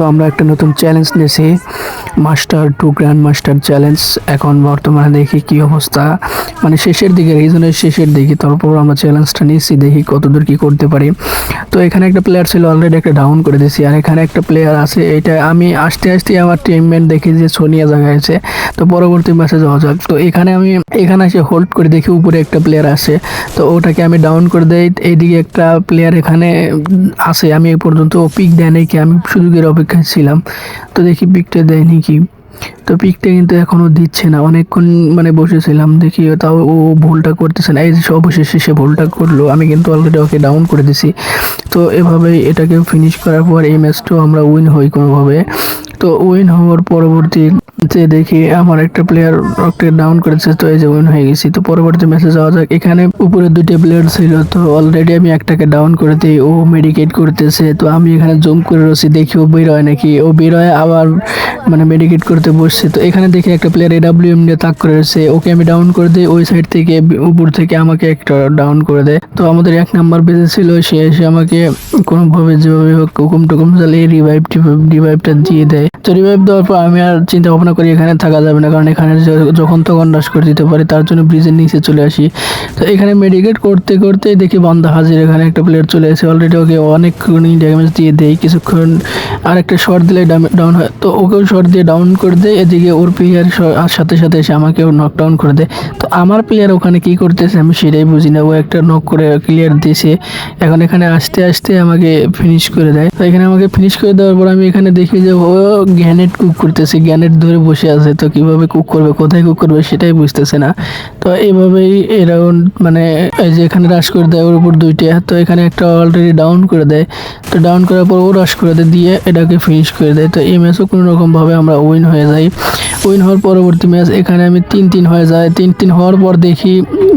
তো আমরা একটা নতুন চ্যালেঞ্জ নিয়েছি। Master to grand master challenge এখন বর্তমানে দেখি কি অবস্থা। মানে শেষের দিকে রিজনের শেষের দিকে। তারপর আমরা চ্যালেঞ্জটা নিয়েছি, দেখি কতদূর কি করতে পারি। তো এখানে একটা প্লেয়ার ছিল অলরেডি একটা ডাউন করে দিয়েছি। আর এখানে একটা প্লেয়ার আছে, এটা আমি আসতে আসতে আমার টিমমেট দেখি যে সোনিয়া জায়গায় আছে তো পরবর্তী ম্যাচে যাওয়া যাক। তো এখানে আমি, এখানে এসে হোল্ড করে দেখি, উপরে একটা প্লেয়ার আছে। তো ওটাকে আমি ডাউন করে দেই। এইদিকে একটা প্লেয়ার এখানে আছে, আমি এ পর্যন্ত পিক দেয় নাকি আমি সুযোগের অপেক্ষায় ছিলাম। তো দেখি পিকটা দেয়নি কি? তো পিকটা কিন্তু এখনও দিচ্ছে না। অনেকক্ষণ মানে বসেছিলাম, দেখি তাও ও ভুলটা করতেছে না। এই যে অবশেষে সে ভুলটা করল, আমি কিন্তু অলরেডি ওকে ডাউন করে দিছি। তো এভাবেই এটাকে ফিনিশ করার পর এই ম্যাচটাও আমরা উইন হই কোনোভাবে। তো উইন হওয়ার পরবর্তী যে দেখি আমার একটা প্লেয়ার ওকে ডাউন করেছে, তো এই যে উইন হয়ে গেছি। তো পরবর্তী ম্যাচে যাওয়া যাক। এখানে উপরে দুইটা প্লেয়ার ছিল, তো অলরেডি আমি একটাকে ডাউন করে দিই। ও মেডিকেট করতেছে, তো আমি এখানে জুম করে রয়েছি, দেখি ও বের হয় নাকি। ও বের হয় আবার মানে মেডিকেট করতে বসছে। তো এখানে দেখি একটা প্লেয়ার এডাব্লিউ এম নিয়ে তাক করে রয়েছে। ওকে আমি ডাউন করে দিই, ওই সাইড থেকে উপর থেকে আমাকে একটা ডাউন করে দেয়। তো আমাদের এক নাম্বার বেজে ছিল, সে এসে আমাকে কোনোভাবে যেভাবে হোক হুকুম টুকুম চালিয়ে রিভাইভ রিভাইভটা দিয়ে দেয়। তো রিভাইভ দেওয়ার পর আমি আর চিন্তা ভাবনা করি এখানে থাকা যাবে না, কারণ এখানে যখন তখন রাশ করে দিতে পারে, তার জন্য ব্রিজের নিচে চলে আসি। তো এখানে মেডিকেট করতে করতে দেখি বান্দা হাজির। এখানে একটা প্লেয়ার চলে এসে অলরেডি ওকে অনেকক্ষণ ড্যামেজ দিয়ে দেয়, কিছুক্ষণ আর একটা শর্ট দিলে ডাউন হয়। তো ওকেও শর্ট দিয়ে ডাউন করে দেয়, এদিকে ওর প্লেয়ার সাথে সাথে এসে আমাকেও নক ডাউন করে দেয়। তো আমার প্লেয়ার ওখানে কি করতেছে আমি সেটাই বুঝি না, ও একটা নক করে ক্লিয়ার দিয়েছে। এখন এখানে আসতে আসতে আমাকে ফিনিশ করে দেয়। তো এখানে আমাকে ফিনিশ করে দেওয়ার পর আমি এখানে দেখি যে ও গ্যানেট কুক করতেছে গ্যানেট ধরে বসে আছে, তো কীভাবে কুক করবে, কোথায় কুক করবে সেটাই বুঝতেছে না। তো এইভাবেই এই রাউন্ড মানে এই যে এখানে রাশ করে দেয় ওর উপর দুইটা, তো এখানে একটা অলরেডি ডাউন করে দেয়। তো ডাউন করার পর ও রাশ করে দেয়, দিয়ে এটাকে ফিনিশ করে দেয়। তো এই ম্যাচও কোনো রকমভাবে আমরা উইন হয়ে যাই। উইন হওয়ার পরবর্তী ম্যাচ এখানে আমি তিন তিন হয়ে যায় তিন তিন হওয়ার পর দেখি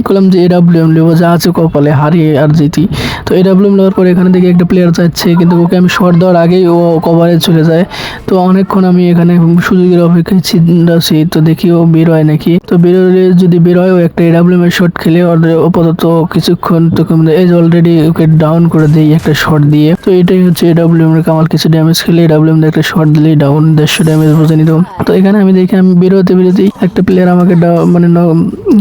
করলাম যে এডাব্লিউ এম নেব, যা আছে কপালে, হারিয়ে আর জিতি। তো এডাব্লিউ এম নেওয়ার পর এখানে দেখি একটা প্লেয়ার যাচ্ছে, কিন্তু ওকে আমি শর্ট দেওয়ার আগেই ও কভারে চলে যায়। তো অনেকক্ষণ আমি এখানে সুযোগের ছিন্দাছি তো দেখি ও বের হয় নাকি? তো বেরোলে যদি বের হয় ও একটা এডাব্লিউ এর শট খেলে আপাতত কিছুক্ষণ তো এই অলরেডি ওকে ডাউন করে দেই একটা শট দিয়ে। তো এটাই হচ্ছে এডাব্লিউ এর কামাল, কিছু ড্যামেজ খেলে এডাব্লিউ একটা শট দিলেই ডাউন দেড়শো ড্যামেজ বুঝে নিত তো এখানে আমি দেখি আমি বেরোতে বেরোতেই একটা প্লেয়ার আমাকে মানে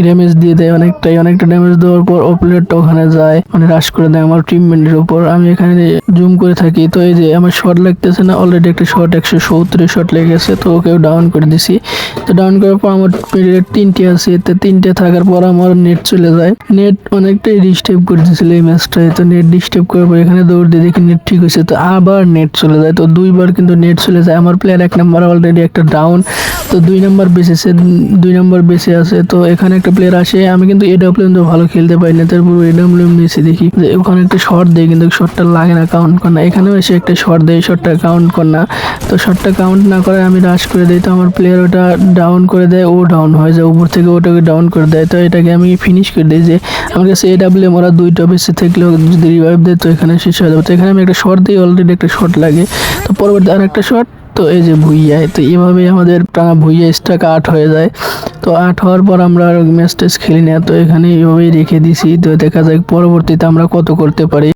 ড্যামেজ দিয়ে দেয় অনেকটাই, অনেকটা ড্যামেজ দেওয়ার পর ও প্লেয়ারটা ওখানে যায় মানে রাশ করে দেয় আমার টিমমেটের উপর। আমি এখানে জুম করে থাকি, তো এই যে আমার শট লাগতেছে না অলরেডি একটা শট একশো সত্তরের শট লেগে গেছে তো ওকেও ডাউন করে দিছি। তো ডাউন করার পর আমার পিরিয়ড তিনটে আছে, তো তিনটে থাকার পর আমার নেট চলে যায়। নেট অনেকটাই ডিস্টার্ব করে দিয়েছিল এই ম্যাচটায় তো নেট ডিস্টার্ব করার পর এখানে দৌড় দিয়ে দেখি নেট ঠিক হয়েছে, তো আবার নেট চলে যায়। তো দুইবার কিন্তু নেট চলে যায়। আমার প্লেয়ার এক নাম্বার অলরেডি একটা ডাউন তো দুই নাম্বার বেঁচেছে দুই নম্বর বেঁচে আছে। তো এখানে একটা প্লেয়ার আসে, আমি কিন্তু এডাব্লিউ তো ভালো খেলতে পারি না, তারপর এডাব্লিউ নিয়েছি দেখি। ওখানে একটা শর্ট দেয়, কিন্তু শর্টটা লাগে না কাউন্ট করে না। এখানেও এসে একটা শর্ট দেয় শর্টটা কাউন্ট করে না। তো শর্টটা কাউন্ট না করে আমি রাশ করে দিই, তো আমার প্লেয়ার ওটা ডাউন করে দেয়, ও ডাউন হয়ে যায়, উপর থেকে ওটাকে ডাউন করে দেয়। তো এটাকে আমি ফিনিশ করে দিই যে, আমার কাছে এডাব্লিউ ওরা দুইটা বেঁচে থাকলেও যদি রিভাইভ দেয়, তো এখানে শেষ হয়ে যাবে। তো এখানে আমি একটা শর্ট দিই অলরেডি একটা শর্ট লাগে। তো পরবর্তী আর একটা শর্ট তো এই যে ভুইয়ায় তো এভাবেই আমাদের টানা ভুইয়া স্ট্রাক আট হয়ে যায়। তো আট হওয়ার পর আমরা ম্যাচ ট্যাচ খেলি না, তো এখানে এইভাবেই রেখে দিছি। তো দেখা যাক, পরবর্তীতে আমরা কত করতে পারি।